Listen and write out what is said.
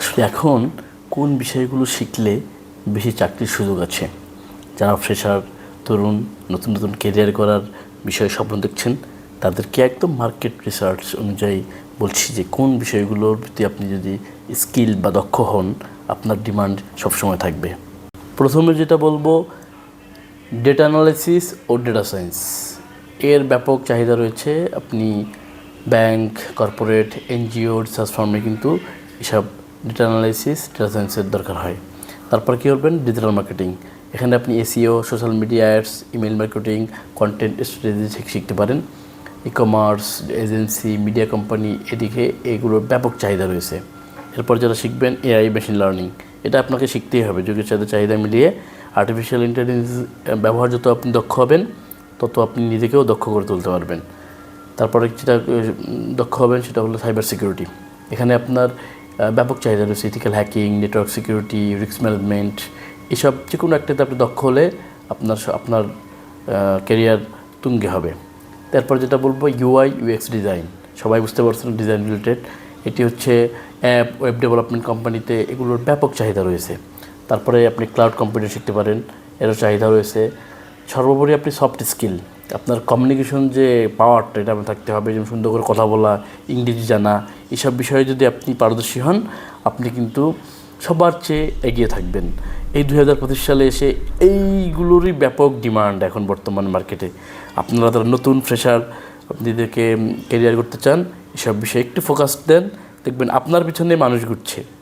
আসলে এখন কোন বিষয়গুলো শিখলে বেশি চাকরির সুযোগ আছে? যারা ফ্রেশার, তরুণ, নতুন নতুন কেরিয়ার করার বিষয়ে স্বপ্ন দেখছেন তাদেরকে একদম মার্কেট রিসার্চ অনুযায়ী বলছি যে কোন বিষয়গুলোর প্রতি আপনি যদি স্কিল বা দক্ষ হন, আপনার ডিমান্ড সবসময় থাকবে? প্রথমে যেটা বলব ডেটা অ্যানালাইসিস ও ডেটা সায়েন্স এর ব্যাপক চাহিদা রয়েছে। আপনি ব্যাংক কর্পোরেট এনজিও রিসার্চ ফার্মে কিন্তু এসব ডেটা অ্যানালাইসিস ডেটা সায়েন্সের দরকার হয়। তারপর কী করবেন ডিজিটাল মার্কেটিং এখানে আপনি SEO social media ads email marketing content strategy শিখতে পারেন। E commerce agency media company এদিকে এগুলোর ব্যাপক চাহিদা রয়েছে। এরপর যারা শিখবেন এআই মেশিন লার্নিং এটা আপনাকে শিখতেই হবে। যুগের সাথে চাহিদা মিলিয়ে আর্টিফিশিয়াল ইন্টেলিজেন্স ব্যবহার যত আপনি দক্ষ হবেন, তত আপনি নিজেকেও দক্ষ করে তুলতে পারবেন। তারপরে যেটা দক্ষ হবেন সেটা হলো সাইবার সিকিউরিটি এখানে আপনার ব্যাপক চাহিদা রয়েছে ethical hacking network security risk management এসব যে কোনো একটাতে আপনি দক্ষ হলে আপনার আপনার ক্যারিয়ার তুঙ্গে হবে। তারপর যেটা বলব ইউআই ইউএক্স ডিজাইন সবাই বুঝতে পারছেন ডিজাইন রিলেটেড এটি হচ্ছে অ্যাপ ওয়েব ডেভেলপমেন্ট কোম্পানিতে এগুলোর ব্যাপক চাহিদা রয়েছে। তারপরে আপনি ক্লাউড কম্পিউটার শিখতে পারেন, এরও চাহিদা রয়েছে। সর্বোপরি আপনি সফট স্কিল আপনার কমিউনিকেশন যে পাওয়ারটা এটা থাকতে হবে। যেমন সুন্দর করে কথা বলা, ইংরেজি জানা এসব বিষয়ে যদি আপনি পারদর্শী হন, আপনি কিন্তু সবার চেয়ে এগিয়ে থাকবেন। এই দুই হাজার পঁচিশ সালে এসে এইগুলোরই ব্যাপক ডিমান্ড এখন বর্তমান মার্কেটে। আপনারা তারা নতুন ফ্রেশার নিজেদেরকে ক্যারিয়ার করতে চান, এসব বিষয়ে একটু ফোকাস দেন। দেখবেন আপনার পিছনে মানুষ ঘুরছে।